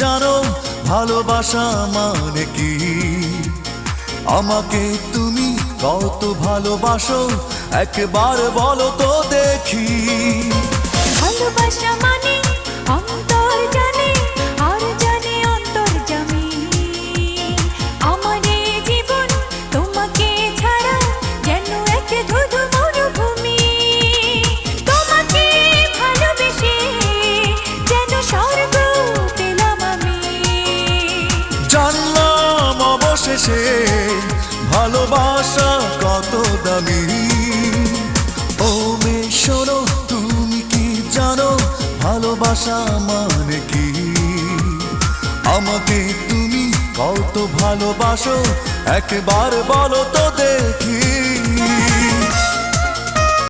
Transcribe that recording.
জানো ভালোবাসা মানে কি? আমাকে তুমি কত ভালোবাসো? একবার বলো তো জানলাম অবশেষে ভালোবাসা কত দামি? ও মে শোনো, তুমি কি জানো ভালোবাসা মানে কি? আমাকে তুমি কত ভালোবাসো? একবার বলো তো